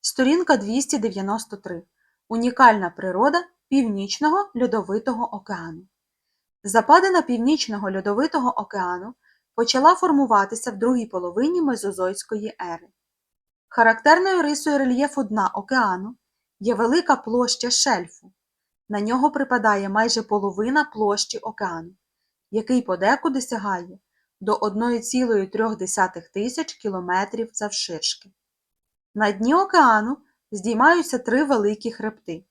Сторінка 293. Унікальна природа Північного льодовитого океану. Западина Північного льодовитого океану почала формуватися в другій половині Мезозойської ери. Характерною рисою рельєфу дна океану є велика площа шельфу. На нього припадає майже половина площі океану, який подекуди сягає до 1,3 тисяч кілометрів завширшки. На дні океану здіймаються три великі хребти: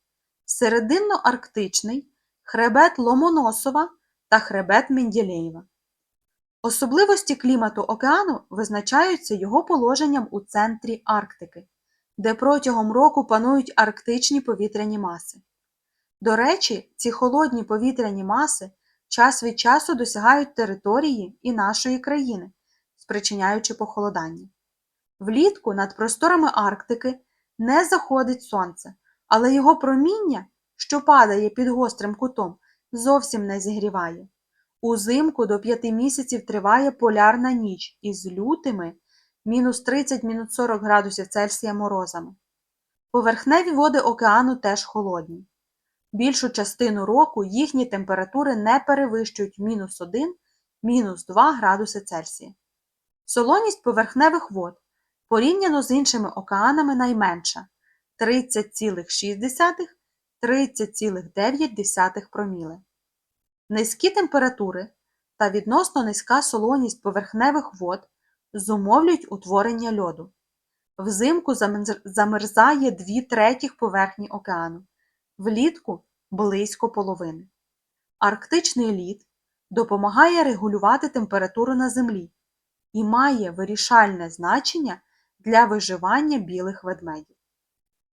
серединно-арктичний, хребет Ломоносова та хребет Менделєєва. Особливості клімату океану визначаються його положенням у центрі Арктики, де протягом року панують арктичні повітряні маси. До речі, ці холодні повітряні маси час від часу досягають території і нашої країни, спричиняючи похолодання. Влітку над просторами Арктики не заходить сонце, але його проміння, що падає під гострим кутом, зовсім не зігріває. Узимку до п'яти місяців триває полярна ніч із лютими мінус 30-40 градусів Цельсія морозами. Поверхневі води океану теж холодні. Більшу частину року їхні температури не перевищують мінус 1, мінус 2 градуси Цельсія. Солоність поверхневих вод порівняно з іншими океанами найменша 30,6-30,9 проміле. Низькі температури та відносно низька солоність поверхневих вод зумовлюють утворення льоду. Взимку замерзає 2 третіх поверхні океану, влітку близько половини. Арктичний лід допомагає регулювати температуру на землі і має вирішальне значення для виживання білих ведмедів.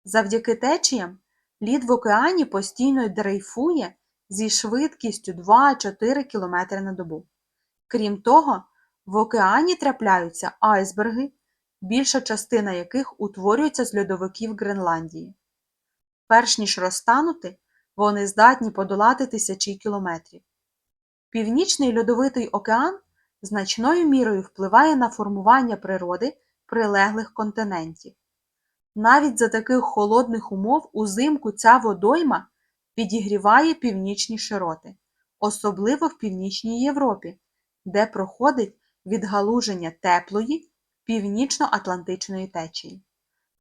Завдяки течіям лід в океані постійно дрейфує зі швидкістю 2-4 км на добу. Крім того, в океані трапляються айсберги, більша частина яких утворюється з льодовиків Гренландії. Перш ніж розтанути, вони здатні подолати тисячі кілометрів. Північний льодовитий океан значною мірою впливає на формування природи прилеглих континентів. Навіть за таких холодних умов узимку ця водойма підігріває північні широти, особливо в Північній Європі, де проходить відгалуження теплої північно-атлантичної течії.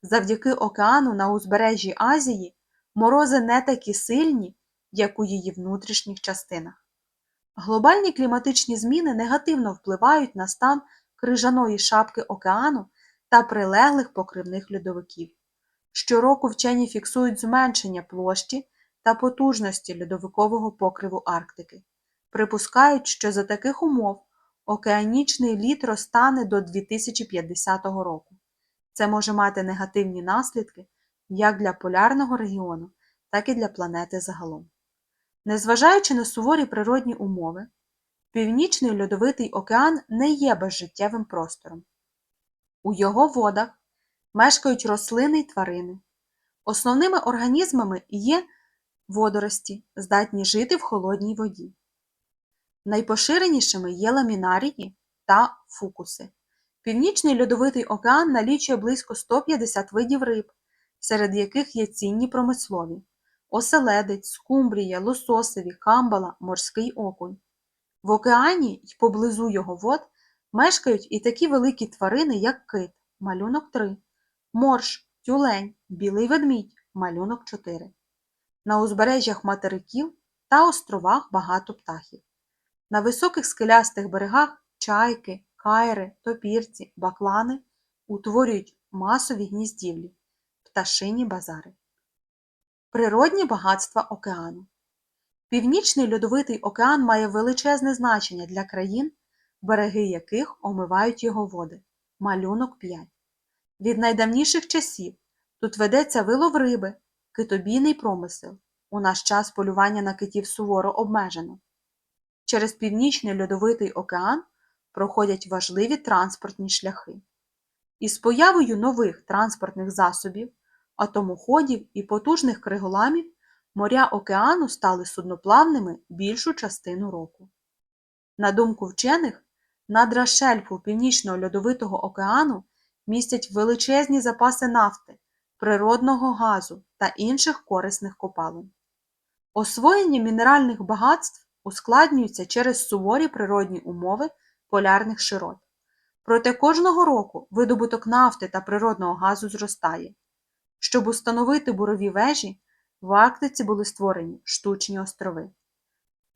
Завдяки океану на узбережжі Азії морози не такі сильні, як у її внутрішніх частинах. Глобальні кліматичні зміни негативно впливають на стан крижаної шапки океану та прилеглих покривних льодовиків. Щороку вчені фіксують зменшення площі та потужності льодовикового покриву Арктики. Припускають, що за таких умов океанічний лід розтане до 2050 року. Це може мати негативні наслідки як для полярного регіону, так і для планети загалом. Незважаючи на суворі природні умови, Північний льодовитий океан не є безжиттєвим простором. У його водах мешкають рослини й тварини. Основними організмами є водорості, здатні жити в холодній воді. Найпоширенішими є ламінарії та фукуси. Північний льодовитий океан налічує близько 150 видів риб, серед яких є цінні промислові оселедець, скумбрія, лососеві, камбала, морський окунь. В океані й поблизу його вод мешкають і такі великі тварини, як кит, малюнок 3, морж, тюлень, білий ведмідь, малюнок 4. На узбережжях материків та островах багато птахів. На високих скелястих берегах чайки, кайри, топірці, баклани утворюють масові гніздівлі, пташині базари. Природні багатства океану. Північний льодовитий океан має величезне значення для країн, береги яких омивають його води. Малюнок 5. Від найдавніших часів тут ведеться вилов риби, китобійний промисел. У наш час полювання на китів суворо обмежено. Через Північний льодовитий океан проходять важливі транспортні шляхи. Із появою нових транспортних засобів, атомоходів і потужних криголамів моря океану стали судноплавними більшу частину року. На думку вчених, надра шельфу Північного льодовитого океану містять величезні запаси нафти природного газу та інших корисних копалин. Освоєння мінеральних багатств ускладнюється через суворі природні умови полярних широт. Проте кожного року видобуток нафти та природного газу зростає. Щоб установити бурові вежі, в Арктиці були створені штучні острови.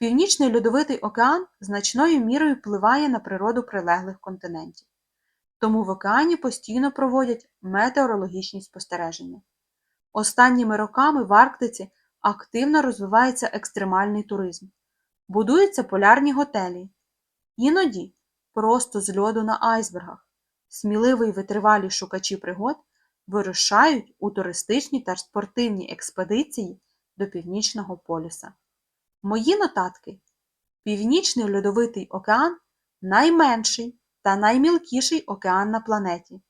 Північний льодовитий океан значною мірою впливає на природу прилеглих континентів. Тому в океані постійно проводять метеорологічні спостереження. Останніми роками в Арктиці активно розвивається екстремальний туризм. Будуються полярні готелі. Іноді просто з льоду на айсбергах. Сміливі й витривалі шукачі пригод вирушають у туристичні та спортивні експедиції до Північного полюса. Мої нотатки. Північний льодовитий океан найменший та наймілкіший океан на планеті.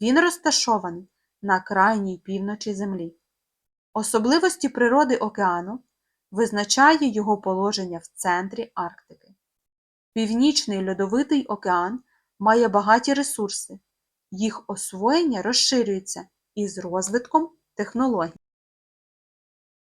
Він розташований на крайній півночі Землі. Особливості природи океану визначає його положення в центрі Арктики. Північний льодовитий океан має багаті ресурси, їх освоєння розширюється із розвитком технологій.